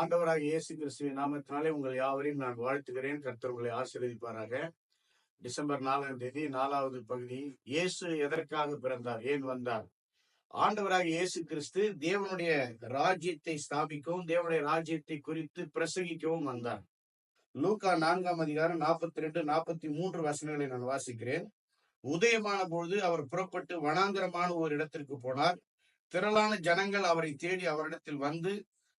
ஆண்டவராக இயேசு கிறிஸ்துவின் நாமத்தினாலே உங்கள் யாவரையும் நான் வாழ்த்துகிறேன். கர்த்தர் உங்களை ஆசீர்வதிப்பாராக. டிசம்பர் நாலாம் தேதி நாலாவது பகுதி இயேசு எதற்காக பிறந்தார்? ஏன் வந்தார்? ஆண்டவராக இயேசு கிறிஸ்து தேவனுடைய ராஜ்யத்தை ஸ்தாபிக்கவும் தேவனுடைய ராஜ்யத்தை குறித்து பிரசங்கிக்கவும் வந்தார். லூக்கா நான்காம் அதிகாரம் நாற்பத்தி ரெண்டு நாற்பத்தி மூன்று வசனங்களை நான் வாசிக்கிறேன். உதயமான பொழுது அவர் புறப்பட்டு வனாந்தரமான ஒரு இடத்திற்கு போனார். திரளான ஜனங்கள் அவரை தேடி அவரிடத்தில் வந்து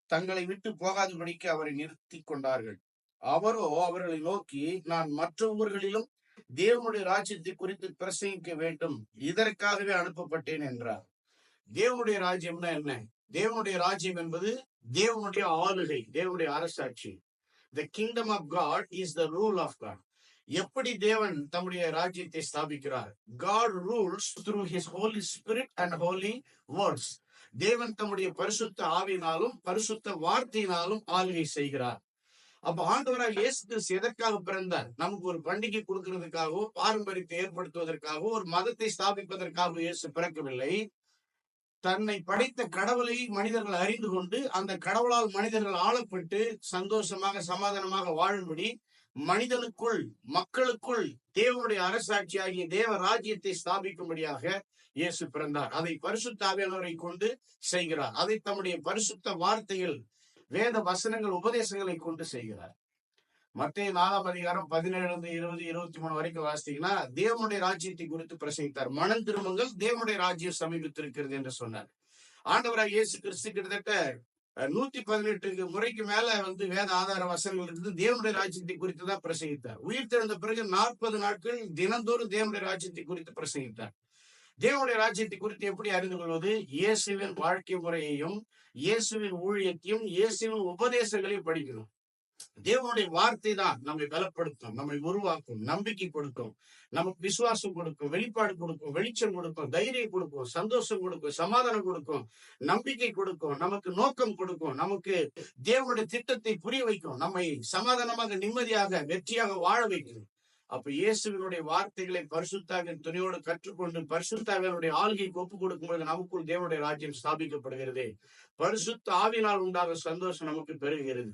தங்களை விட்டு போகாதபடிக்கு அவரை நிறுத்தி கொண்டார்கள். அவரோ அவர்களை நோக்கி நான் மற்ற ஊர்களிலும் தேவனுடைய ராஜ்யத்தை குறித்து பிரசங்கிக்க வேண்டும். இதற்காகவே அனுப்பப்பட்டேன் என்றார். தேவனுடைய ராஜ்யம்னா என்ன தேவனுடைய ராஜ்யம் என்பது தேவனுடைய ஆளுகை தேவனுடைய அரசாட்சி. The kingdom of God is the rule of God எப்படி தேவன் தம்முடைய ராஜ்யத்தை ஸ்தாபிக்கிறார்? God rules through his Holy Spirit and holy words தேவன் தம்முடைய பரிசுத்த ஆவினாலும் பரிசுத்த வார்த்தையினாலும் ஆளுகை செய்கிறார். அப்ப ஆண்டவராக இயேசு கிறிஸ்து எதற்காக பிறந்தார்? நமக்கு ஒரு பண்டிகை கொடுக்கறதுக்காகவோ பாரம்பரியத்தை ஏற்படுத்துவதற்காகவோ ஒரு மதத்தை ஸ்தாபிப்பதற்காக இயேசு பிறக்கவில்லை. தன்னை படைத்த கடவுளை மனிதர்கள் அறிந்து கொண்டு அந்த கடவுளால் மனிதர்கள் ஆளப்பட்டு சந்தோஷமாக சமாதானமாக வாழும்படி மனிதனுக்குள் மக்களுக்குள் தேவனுடைய அரசாட்சி ஆகிய தேவ ராஜ்யத்தை ஸ்தாபிக்கும்படியாக இயேசு பிறந்தார். அதை பரிசுத்தாவியானவரை கொண்டு செய்கிறார். அதை தம்முடைய பரிசுத்த வார்த்தையில் வேத வசனங்கள் உபதேசங்களை கொண்டு செய்கிறார். மத்திய நாலாம் அதிகாரம் பதினேழு இருபது இருபத்தி மூணு வரைக்கும் வாசித்தீங்கன்னா தேவனுடைய ராஜ்யத்தை குறித்து பிரசங்கித்தார். மனம் திரும்பங்கள் தேவனுடைய ராஜ்யம் சமீபித்திருக்கிறது என்று சொன்னார். ஆண்டவராக இயேசு கிறிஸ்து கிட்டத்தட்ட நூத்தி பதினெட்டு முறைக்கு மேல வந்து வேத ஆதார வசனங்கள் இருந்து தேவனுடைய ராஜ்யத்தை குறித்து தான் பிரசங்கித்தார். உயிர் திறந்த பிறகு நாற்பது நாட்கள் தினந்தோறும் தேவனுடைய ராஜ்யத்தை குறித்து பிரசங்கித்தார். தேவனுடைய ராஜ்யத்தை குறித்து எப்படி அறிந்து கொள்வது? இயேசுவின் வாழ்க்கை முறையையும் இயேசுவின் ஊழியத்தையும் இயேசுவின் உபதேசங்களையும் படிக்கணும். தேவனுடைய வார்த்தை தான் நம்மை பலப்படுத்தும் நம்மை உருவாக்கும் நம்பிக்கை கொடுக்கும் நமக்கு விசுவாசம் கொடுக்கும் வெளிப்பாடு கொடுக்கும் வெளிச்சம் கொடுக்கும் தைரியம் கொடுக்கும் சந்தோஷம் கொடுக்கும் சமாதானம் கொடுக்கும் நம்பிக்கை கொடுக்கும் நமக்கு நோக்கம் கொடுக்கும் நமக்கு தேவனுடைய திட்டத்தை புரிய வைக்கும் நம்மை சமாதானமாக நிம்மதியாக வெற்றியாக வாழ வைக்கும். அப்ப இயேசுவினுடைய வார்த்தைகளை பரிசுத்தாவின் துணையோடு கற்றுக்கொண்டு பரிசுத்தாவினுடைய ஆளுகைக்கு ஒப்பு கொடுக்கும்போது நமக்குள் தேவனுடைய ராஜ்யம் ஸ்தாபிக்கப்படுகிறது. பரிசுத்த ஆவினால் உண்டாக சந்தோஷம் நமக்கு பெறுகிறது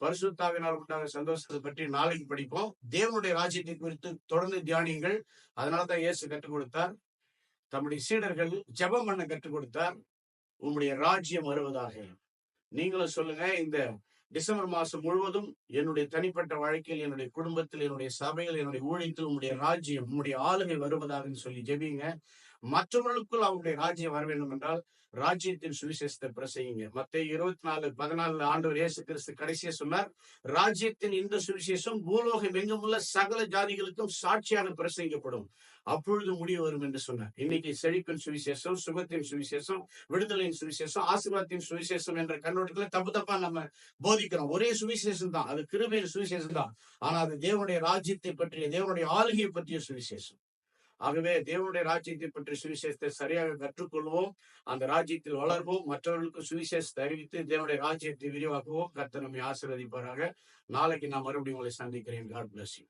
பரிசுத்தாவினால் உண்டான சந்தோஷத்தை பற்றி நாளைக்கு படிப்போம். தேவனுடைய ராஜ்யத்தை குறித்து தொடர்ந்து தியானியுங்கள். அதனாலதான் இயேசு கற்றுக் கொடுத்தார். தம்முடைய சீடர்கள் ஜபம் பண்ண கற்றுக் கொடுத்தார். உங்களுடைய ராஜ்யம் வருவதாக. நீங்களும் சொல்லுங்க இந்த டிசம்பர் மாசம் முழுவதும் என்னுடைய தனிப்பட்ட வாழ்க்கையில் என்னுடைய குடும்பத்தில் என்னுடைய சபையில் என்னுடைய ஊழியத்தில் உங்களுடைய ராஜ்யம் உங்களுடைய ஆளுகை வருவதாக சொல்லி ஜெபிங்க. மற்றவர்களுக்குள் அவருடைய ராஜ்யம் வர வேண்டும் என்றால் ராஜ்யத்தின் சுவிசேஷத்தை பிரசங்கிங்க. மத்த இருபத்தி நாலு பதினாலு ஆண்டு இயேசு கிறிஸ்து கடைசியா சொன்னார் ராஜ்யத்தின் இந்த சுவிசேஷம் பூலோகம் எங்கும் உள்ள சகல ஜாதிகளுக்கும் சாட்சியாக பிரசங்கிக்கப்படும். அப்பொழுது முடிவு வரும் என்று சொன்னார். இன்னைக்கு செழிப்பின் சுவிசேஷம் சுகத்தின் சுவிசேஷம் விடுதலையின் சுவிசேஷம் ஆசீர்வாதத்தின் சுவிசேஷம் என்ற கண்ணோட்டத்துல தப்பு தப்பா நம்ம போதிக்கிறோம். ஒரே சுவிசேஷம் தான் அது கிருபையின் சுவிசேஷம் தான். ஆனா அது தேவனுடைய ராஜ்யத்தை பற்றிய தேவனுடைய ஆளுகையை பற்றிய சுவிசேஷம். ஆகவே தேவனுடைய ராஜ்யத்தை பற்றி சுவிசேஷத்தை சரியாக கற்றுக்கொள்வோம் அந்த ராஜ்யத்தில் வளர்வோம் மற்றவர்களுக்கு சுவிசேஷத்தை அறிவித்து தேவனுடைய ராஜ்யத்தை விரிவாக்குவோம். கர்த்த நம்மை ஆசீர்வதிப்பாராக. நாளைக்கு நான் மறுபடியும் உங்களை சந்திக்கிறேன். God bless you